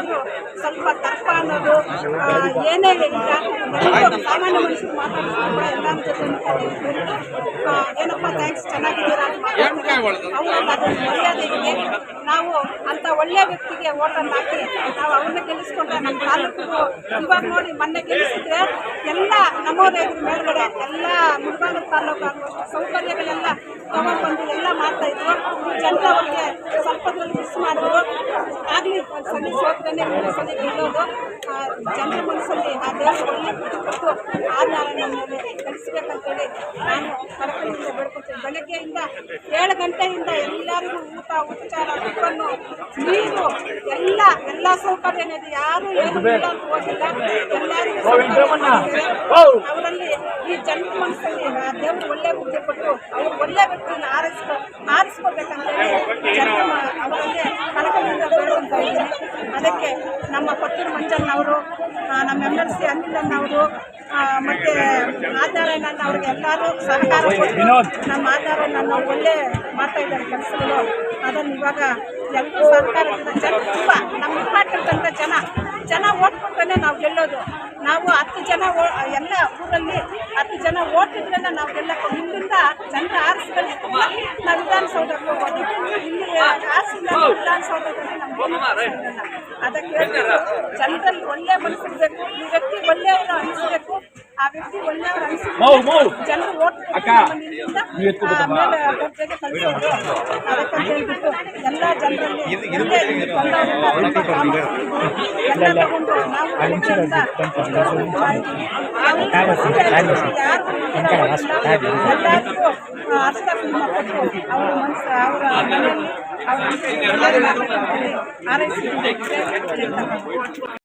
ಎಷ್ಟೇ ಸ್ವಲ್ಪ ತರ್ಪ ಅನ್ನೋದು ಏನೇ ಇಲ್ಲ ಸಾಮಾನ್ಯ ಮನುಷ್ಯರು ಮಾತಾಡಿದ್ರು ಕೂಡ ಏನಪ್ಪ ಥ್ಯಾಂಕ್ಸ್ ಚೆನ್ನಾಗಿದ್ದೀರಾ. ಅವ್ರಿಗೆ ಮರ್ಯಾದೆ ಇದೆ ನಾವು ಅಂತ ಒಳ್ಳೆ ವ್ಯಕ್ತಿಗೆ ಓಟನ್ನು ಹಾಕಿ ನಾವು ಅವ್ರನ್ನ ಗೆಲ್ಲಿಸ್ಕೊಂಡ್ರೆ ನಮ್ಮ ತಾಲೂಕು ಇವಾಗ ನೋಡಿ ಮೊನ್ನೆ ಗೆಲ್ಲಿಸಿದ್ರೆ ಎಲ್ಲ ನಮ್ಮ ಇದ್ರ ಮೇಲ್ಗಡೆ ಎಲ್ಲ ಮುಳಬಾಗಿಲು ತಾಲೂಕು ಸೌಕರ್ಯಗಳೆಲ್ಲ ತಗೊಂಡ್ಬಂದು ಎಲ್ಲ ಮಾಡ್ತಾ ಇದ್ರು ಜನರು ಅವ್ರಿಗೆ ಸ್ವಲ್ಪದಲ್ಲಿ ಮಿಸ್ ಮಾಡಿದ್ರು ಒಂದು ಸಲ ಸೋತ್ರೇನೆ ಗೆಲ್ಲೋದು ಆ, ಜನರ ಮನಸ್ಸಲ್ಲಿ ಆ ದೇವರು ಒಳ್ಳೆ ಕೊಟ್ಟು ಆ ನಾರಾಯಣ ಮೇಲೆ ಕಲಿಸ್ಬೇಕಂತೇಳಿ ನಾನು ಕಳಕಳಿಯಿಂದ ಬೇಡ್ಕೊಳ್ತೀನಿ. ಬೆಳಗ್ಗೆಯಿಂದ ಏಳು ಗಂಟೆಯಿಂದ ಎಲ್ಲರಿಗೂ ಊಟ ಉಪಚಾರ ಟಿಫನ್ನು ನೀರು ಎಲ್ಲ ಎಲ್ಲ ಸೌಕರ್ಯ ಇದೆ. ಯಾರು ಏನು ಇಲ್ಲ ಅಂತ ಹೋಗಿಲ್ಲ. ಎಲ್ಲರಿಗೂ. ಅವರಲ್ಲಿ ಈ ಜನರ ಮನಸ್ಸಲ್ಲಿ ಆ ದೇವರು ಒಳ್ಳೆ ಬುದ್ಧಿ ಕೊಟ್ಟು ಅವ್ರು ಒಳ್ಳೆ ವ್ಯಕ್ತಿಯನ್ನು ಆರಿಸ್ಕೊ ಆರಿಸ್ಕೋಬೇಕಂತೇಳಿ ಜನರ ಅವರಲ್ಲಿ ಬೇಡ್ಕೊಂತ ಇದ್ದೀನಿ. ಅದಕ್ಕೆ ನಮ್ಮ ಕೊತ್ತೂರು ಮಂಜಣ್ಣವರು ಆ, ನಮ್ಮ ಎಂ ಎಲ್ ಸಿ ಅನಿಲಣ್ಣವರು ಮತ್ತು ಆಧಾರಣ್ಣ ಅವ್ರಿಗೆ ಎಲ್ಲರೂ ಸಹಕಾರ ನಮ್ಮ ಆಧಾರಣ್ಣ ಒಳ್ಳೆ ಮಾಡ್ತಾ ಇದ್ದಾರೆ ಕೆಲಸಗಳು. ಅದನ್ನು ಇವಾಗ ಎಲ್ಲರೂ ಸಹಕಾರದಿಂದ ಜನ ತುಂಬ ನಮ್ಮ ಮಾಡ್ತಕ್ಕಂಥ ಜನ ಜನ ಓಟ್ ಕೊಟ್ರೆ ನಾವು ಗೆಲ್ಲೋದು. ನಾವು ಹತ್ತು ಜನ ಎಲ್ಲ ಊರಲ್ಲಿ ಹತ್ತು ಜನ ಓಟ್ ಇದ್ರೇ ನಾವು ಗೆಲ್ಲಕ್ಕೆ ಇಲ್ಲಿಂದ ಜನರ ಆರಿಸಿ ಕಳಿಸ್ತೀವಿ ನಾವು ವಿಧಾನಸೌಧಕ್ಕೆ ಹೋಗೋದು. ಇಲ್ಲಿ ಆರಿಸಿಲ್ಲ ವಿಧಾನಸೌಧದಲ್ಲಿ ನಮ್ಗೆ ಅದಕ್ಕೆ ಜನರಲ್ಲಿ ಒಳ್ಳೆ ಮನಸ್ಸಿರಬೇಕು ಈ ವ್ಯಕ್ತಿ ಒಳ್ಳೆಯವರು ಅನಿಸ್ಬೇಕು. ಆ ವ್ಯಕ್ತಿ ಒಳ್ಳೆಯವರು ಅನಿಸ್ಬೇಕು ಜನರು ಓಟ್ ಹೇಳ್ಬಿಟ್ಟು ಎಲ್ಲ ಜನರಲ್ಲಿ. ಎಲ್ಲ ತಗೊಂಡು ನಾವು ಎಲ್ಲರಿಗೂ ಅರ್ಥ ಕೊಟ್ಟು ಅವರ ಮನಸ್ಸು ಅವರ ಮನೆಯಲ್ಲಿ ಅವರ ಹಾರೈಸಿ